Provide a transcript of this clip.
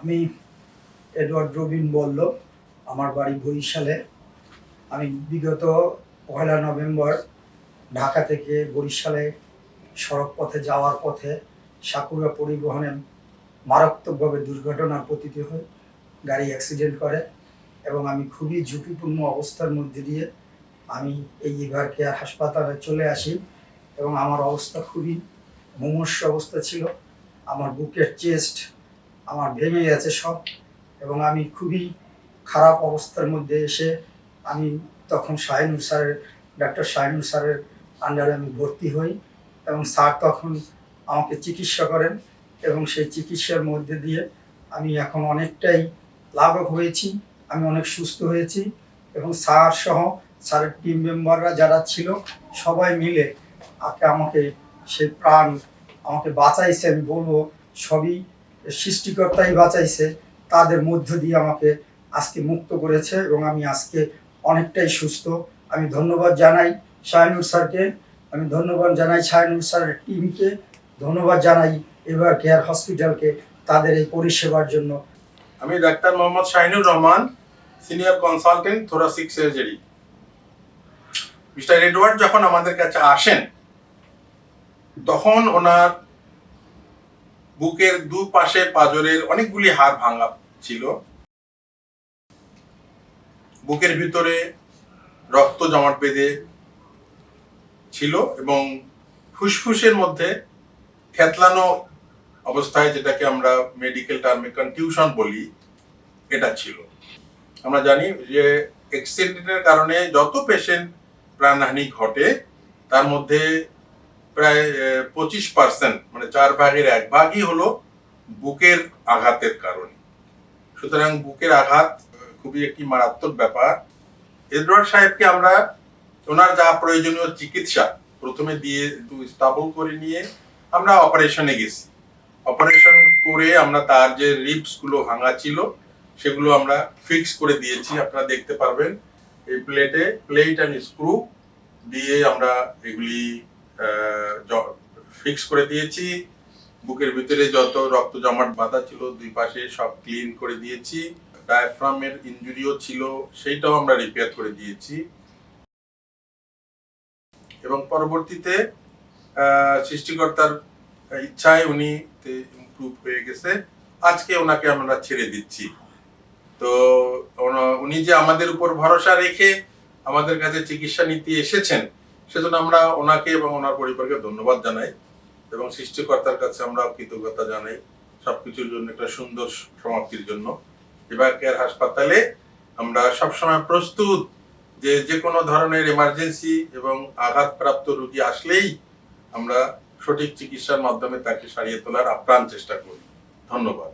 আমি এডওয়ার্ড রবিন বলল, আমার বাড়ি বরিশালে। আমি বিগত পয়লা নভেম্বর ঢাকা থেকে বরিশালে সড়ক পথে যাওয়ার পথে সাকুরা পরিবহনে মারাত্মকভাবে দুর্ঘটনার পতিত হই গাড়ি অ্যাক্সিডেন্ট করে এবং আমি খুবই ঝুঁকিপূর্ণ অবস্থার মধ্যে দিয়ে আমি এই ইভার কেয়ার হাসপাতালে চলে আসি এবং আমার অবস্থা খুবই মুমূর্ষ অবস্থা ছিল। আমার বুকের চেস্ট আমার ভেঙে গেছে সব। এবং আমি খুবই খারাপ অবস্থার মধ্যে এসে আমি তখন শাহিনুর স্যারের, ডাক্তার শাহিনুর স্যারের আন্ডারে আমি ভর্তি হই এবং স্যার তখন আমাকে চিকিৎসা করেন এবং সেই চিকিৎসার মধ্যে দিয়ে আমি এখন অনেকটাই লাভক হয়েছি, আমি অনেক সুস্থ হয়েছি এবং স্যার সহ স্যারের টিম মেম্বাররা যারা ছিল সবাই মিলে আকে আমাকে সেই প্রাণ আমাকে বাঁচাইছে আমি বলব সবই সৃষ্টিকর্তাই বাঁচাইছে, তাদের মধ্য দিয়ে আমাকে আজকে মুক্ত করেছে এবং আমি আজকে অনেকটাই সুস্থ। আমি ধন্যবাদ জানাই শাহিনুর স্যারকে, আমি ধন্যবাদ জানাই শাহিনুর স্যারের টিমকে ধন্যবাদ জানাই এবার কেয়ার হসপিটালকে তাদের এই পরিষেবার জন্য। আমি doctor Mohammad Shahinur Rahman senior consultant thoracic surgery mister Edward যখন আমাদের কাছে আসেন, তখন ওনার বুকের দুপাশে পাজরের অনেকগুলি হাড় ভাঙা ছিল। বুকের ভিতরে রক্ত জমাট বেঁধে ছিল এবং ফুসফুসের মধ্যে থেতলানো অবস্থায় যেটাকে আমরা মেডিকেল টার্মে কনফিউশন বলি, এটা ছিল। আমরা জানি যে অ্যাক্সিডেন্টের কারণে যত পেশেন্ট প্রাণহানি ঘটে, তার মধ্যে প্রায় পঁচিশ পার্সেন্ট মানে চার ভাগের এক ভাগই হলো বুকের আঘাতের কারণে। সুতরাং বুকের আঘাত খুবই একটি মারাত্মক ব্যাপার। এডওয়ার্ড সাহেবকে আমরা ওনার যা প্রয়োজনীয় চিকিৎসা প্রথমে দিয়ে একটু স্টাবল করে নিয়ে আমরা অপারেশনে গেছি। অপারেশন করে আমরা তার যে রিপসগুলো ভাঙা ছিল, সেগুলো আমরা ফিক্স করে দিয়েছি, আপনারা দেখতে পারবেন। এই প্লেটে, প্লেট অ্যান্ড স্ক্রু দিয়ে আমরা এগুলি ফিক্স করে দিয়েছি। বুকের ভিতরে যত রক্ত জমাট বাঁধা ছিল, দুই পাশে সব ক্লিন করে দিয়েছি। ডায়াফ্রামের ইনজুরিও ছিল, সেইটাও আমরা রিপেয়ার করে দিয়েছি। এবং পরবর্তীতে সৃষ্টিকর্তার ইচ্ছায় উনি ইমপ্রুভ হয়ে গেছে। আজকে ওনাকে আমরা ছেড়ে দিচ্ছি। তো উনি যে আমাদের উপর ভরসা রেখে আমাদের কাছে চিকিৎসা নিতে এসেছেন সেজন্য আমরা ওনাকে এবং ওনার পরিবারকে ধন্যবাদ জানাই এবং সৃষ্টিকর্তার কাছে আমরা কৃতজ্ঞতা জানাই সবকিছুর জন্য, একটা সুন্দর সমাপ্তির জন্য। এবার কেয়ার হাসপাতালে আমরা সবসময় প্রস্তুত যে যে কোনো ধরনের এমার্জেন্সি এবং আঘাতপ্রাপ্ত রোগী আসলেই আমরা সঠিক চিকিৎসার মাধ্যমে তাকে সারিয়ে তোলার আপ্রাণ চেষ্টা করি। ধন্যবাদ।